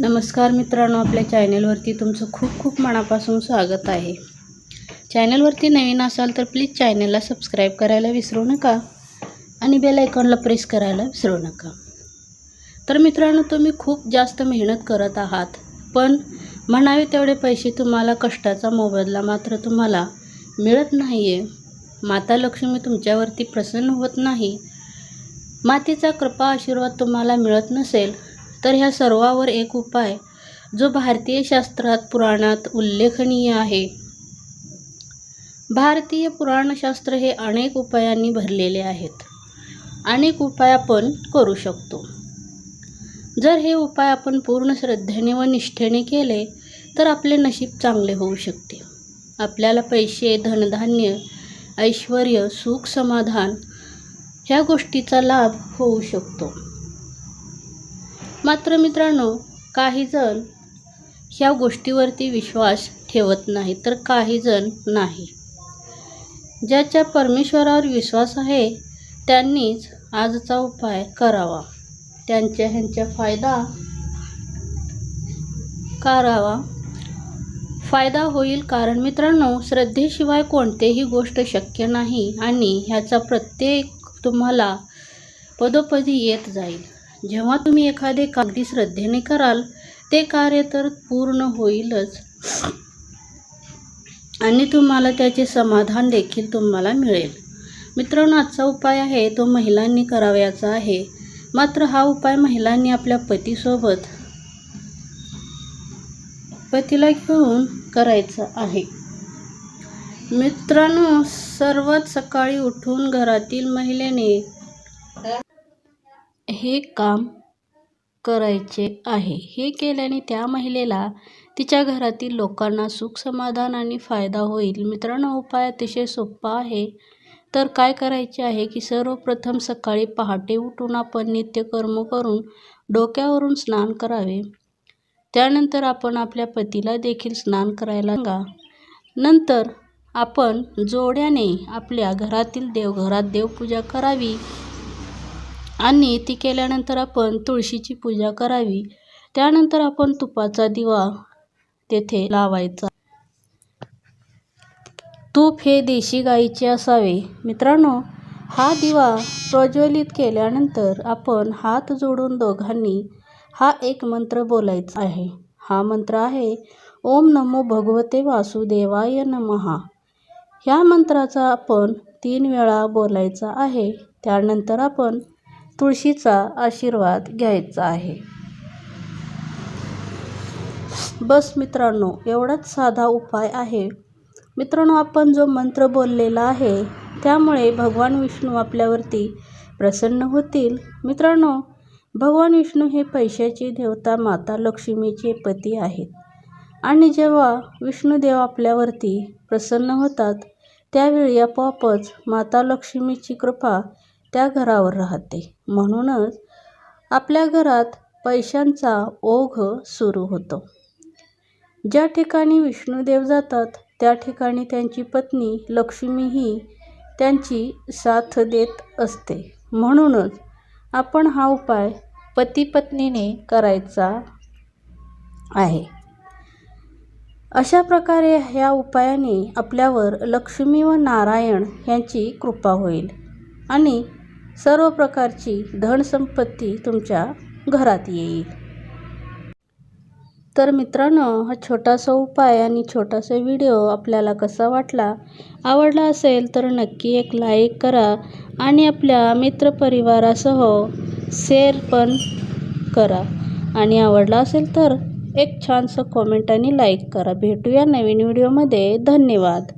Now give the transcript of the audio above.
नमस्कार मित्रांनो आपल्या चॅनलवरती तुमचं खूप खूप मनापासून स्वागत आहे. चॅनलवरती नवीन असाल तर प्लीज चॅनलला सबस्क्राईब करायला विसरू नका आणि बेल आयकॉनला प्रेस करायला विसरू नका. तर मित्रांनो तुम्ही खूप जास्त मेहनत करत आहात पण म्हणावे तेवढे पैसे तुम्हाला कष्टाचा मोबदला मात्र तुम्हाला मिळत नाही आहे माता लक्ष्मी तुमच्यावरती प्रसन्न होत नाही. मातेचा कृपा आशीर्वाद तुम्हाला मिळत नसेल तर ह्या सर्वावर एक उपाय जो भारतीय शास्त्रात पुराणात उल्लेखनीय आहे. भारतीय पुराणशास्त्र हे अनेक उपायांनी भरलेले आहेत. अनेक उपाय आपण करू शकतो. जर हे उपाय आपण पूर्ण श्रद्धेने व निष्ठेने केले तर आपले नशीब चांगले होऊ शकते. आपल्याला पैसे धनधान्य ऐश्वर सुख समाधान ह्या गोष्टीचा लाभ होऊ शकतो. मात्र मित्रांनो काहीजण ह्या गोष्टीवरती विश्वास ठेवत नाही तर काहीजण नाही. ज्याच्या परमेश्वरावर विश्वास आहे त्यांनीच आजचा उपाय करावा. त्यांच्या ह्यांच्या फायदा करावा. फायदा होईल कारण मित्रांनो श्रद्धेशिवाय कोणतेही गोष्ट शक्य नाही आणि ह्याचा प्रत्येक तुम्हाला पदोपदी येत जाईल. जेव्हा तुम्ही एखादे कागदी श्रद्धेने कराल ते कार्य तर पूर्ण होईलच. आणि तुम्हाला त्याचे समाधान देखील तुम्हाला मिळेल. मित्रांनो आजचा उपाय आहे तो महिलांनी करावयाचा आहे. मात्र हा उपाय महिलांनी आपल्या पतीसोबत पतीला घेऊन करायचा आहे. मित्रांनो सर्वात सकाळी उठून घरातील महिलेने हे काम करायचे आहे. हे केल्याने त्या महिलेला तिच्या घरातील लोकांना सुख समाधान आणि फायदा होईल. मित्रांनो उपाय अतिशय सोपा आहे. तर काय करायचे आहे की सर्वप्रथम सकाळी पहाटे उठून आपण नित्यकर्म करून डोक्यावरून स्नान करावे. त्यानंतर आपण आपल्या पतीला देखील स्नान करायला सांगा. नंतर आपण जोड्याने आपल्या घरातील देवघरात देवपूजा करावी. आणि ती केल्यानंतर आपण तुळशीची पूजा करावी. त्यानंतर आपण तुपाचा दिवा तेथे लावायचा. तूप हे देशी गाईचे असावे. मित्रांनो हा दिवा प्रज्वलित केल्यानंतर आपण हात जोडून दोघांनी हा एक मंत्र बोलायचा आहे. हा मंत्र आहे ओम नमो भगवते वासुदेवाय नमहा. ह्या मंत्राचा आपण तीन वेळा बोलायचा आहे. त्यानंतर आपण तुळशीचा आशीर्वाद घ्यायचा आहे. बस मित्रांनो एवढाच साधा उपाय आहे. मित्रांनो आपण जो मंत्र बोललेला आहे त्यामुळे भगवान विष्णू आपल्यावरती प्रसन्न होतील. मित्रांनो भगवान विष्णू हे पैशाची देवता माता लक्ष्मीचे पती आहेत. आणि जेव्हा विष्णुदेव आपल्यावरती प्रसन्न होतात त्यावेळी आपोआपच माता लक्ष्मीची कृपा त्या घरावर राहते. म्हणूनच आपल्या घरात पैशांचा ओघ सुरू होतो. ज्या ठिकाणी विष्णुदेव जातात त्या ठिकाणी त्यांची पत्नी लक्ष्मीही त्यांची साथ देत असते. म्हणूनच आपण हा उपाय पती पत्नीने करायचा आहे. अशा प्रकारे ह्या उपायाने आपल्यावर लक्ष्मी व नारायण यांची कृपा होईल आणि सर्व प्रकारची धनसंपत्ती तुमच्या घरात येईल. तर मित्रांनो हा छोटासा उपाय आणि छोटासा व्हिडिओ आपल्याला कसा वाटला आवडला असेल तर नक्की एक लाईक करा आणि आपल्या मित्रपरिवारासह शेअर पण करा. आणि आवडला असेल तर एक छानसं कॉमेंट आणि लाईक करा. भेटूया नवीन व्हिडिओमध्ये. धन्यवाद.